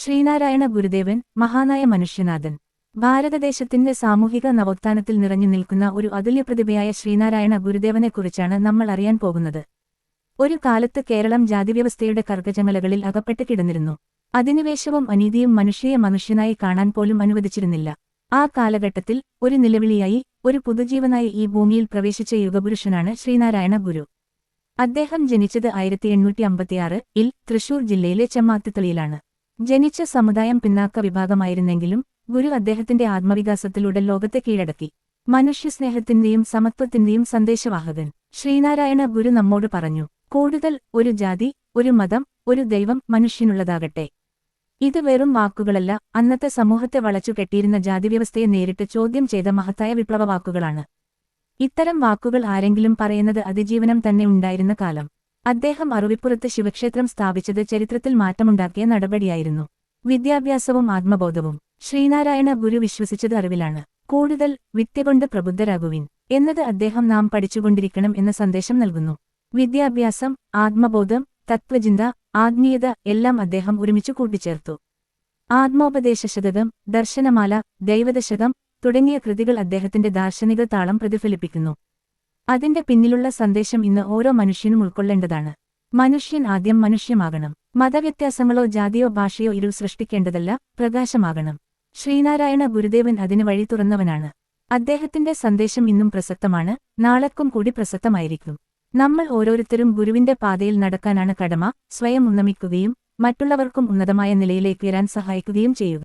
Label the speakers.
Speaker 1: ശ്രീനാരായണ ഗുരുദേവൻ മഹാനായ മനുഷ്യനാഥൻ. ഭാരതദേശത്തിന്റെ സാമൂഹിക നവോത്ഥാനത്തിൽ നിറഞ്ഞു നിൽക്കുന്ന ഒരു അതുല്യ പ്രതിഭയായ ശ്രീനാരായണ ഗുരുദേവനെക്കുറിച്ചാണ് നമ്മൾ അറിയാൻ പോകുന്നത്. ഒരു കാലത്ത് കേരളം ജാതിവ്യവസ്ഥയുടെ കർഗജമലകളിൽ അകപ്പെട്ട് കിടന്നിരുന്നു. അധിനിവേശവും അനീതിയും മനുഷ്യയെ മനുഷ്യനായി കാണാൻ പോലും അനുവദിച്ചിരുന്നില്ല. ആ കാലഘട്ടത്തിൽ ഒരു നിലവിളിയായി ഒരു പുതുജീവനായി ഈ ഭൂമിയിൽ പ്രവേശിച്ച യുഗപുരുഷനാണ് ശ്രീനാരായണ ഗുരു. അദ്ദേഹം ജനിച്ചത് ആയിരത്തി എണ്ണൂറ്റി അമ്പത്തിയാറ് ഇൽ തൃശൂർ ജില്ലയിലെ ചെമ്മാത്തിത്തളിയിലാണ്. ജനിച്ച സമുദായം പിന്നാക്ക വിഭാഗമായിരുന്നെങ്കിലും ഗുരു അദ്ദേഹത്തിന്റെ ആത്മവികാസത്തിലൂടെ ലോകത്തെ കീഴടക്കി. മനുഷ്യസ്നേഹത്തിന്റെയും സമത്വത്തിന്റെയും സന്ദേശവാഹകൻ ശ്രീനാരായണ ഗുരു നമ്മോട് പറഞ്ഞു കൂടുതൽ ഒരു ജാതി ഒരു മതം ഒരു ദൈവം മനുഷ്യനുള്ളതാകട്ടെ. ഇത് വെറും വാക്കുകളല്ല അന്നത്തെ സമൂഹത്തെ വളച്ചു കെട്ടിയിരുന്ന ജാതിവ്യവസ്ഥയെ നേരിട്ട് ചോദ്യം ചെയ്ത മഹത്തായ വിപ്ലവ വാക്കുകളാണ് ഇത്തരം വാക്കുകൾ ആരെങ്കിലും പറയുന്നത് അതിജീവനം തന്നെ ഉണ്ടായിരുന്ന കാലം. അദ്ദേഹം അറുവിപ്പുറത്ത് ശിവക്ഷേത്രം സ്ഥാപിച്ചത് ചരിത്രത്തിൽ മാറ്റമുണ്ടാക്കിയ നടപടിയായിരുന്നു. വിദ്യാഭ്യാസവും ആത്മബോധവും. ശ്രീനാരായണ ഗുരു വിശ്വസിച്ചത് അറിവിലാണ്. കൂടുതൽ വിദ്യകൊണ്ട് പ്രബുദ്ധരാകുവിൻ എന്നത് അദ്ദേഹം നാം പഠിച്ചുകൊണ്ടിരിക്കണം എന്ന സന്ദേശം നൽകുന്നു. വിദ്യാഭ്യാസം ആത്മബോധം തത്വചിന്ത ആത്മീയത എല്ലാം അദ്ദേഹം ഒരുമിച്ച് കൂട്ടിച്ചേർത്തു. ആത്മോപദേശശതകം ദർശനമാല ദൈവദശകം തുടങ്ങിയ കൃതികൾ അദ്ദേഹത്തിന്റെ ദാർശനിക താളം പ്രതിഫലിപ്പിക്കുന്നു. അതിന്റെ പിന്നിലുള്ള സന്ദേശം ഇന്ന് ഓരോ മനുഷ്യനും ഉൾക്കൊള്ളേണ്ടതാണ്. മനുഷ്യൻ ആദ്യം മനുഷ്യമാകണം. മതവ്യത്യാസങ്ങളോ ജാതിയോ ഭാഷയോ ഇരു സൃഷ്ടിക്കേണ്ടതല്ല പ്രകാശമാകണം. ശ്രീനാരായണ ഗുരുദേവൻ അതിന് വഴി തുറന്നവനാണ്. അദ്ദേഹത്തിന്റെ സന്ദേശം ഇന്നും പ്രസക്തമാണ് നാളെക്കും കൂടി പ്രസക്തമായിരിക്കും. നമ്മൾ ഓരോരുത്തരും ഗുരുവിന്റെ പാതയിൽ നടക്കാനാണ് കടമ സ്വയം ഉന്നമിക്കുകയും മറ്റുള്ളവർക്കും ഉന്നതമായ നിലയിലേക്ക് വരാൻ സഹായിക്കുകയും ചെയ്യുക.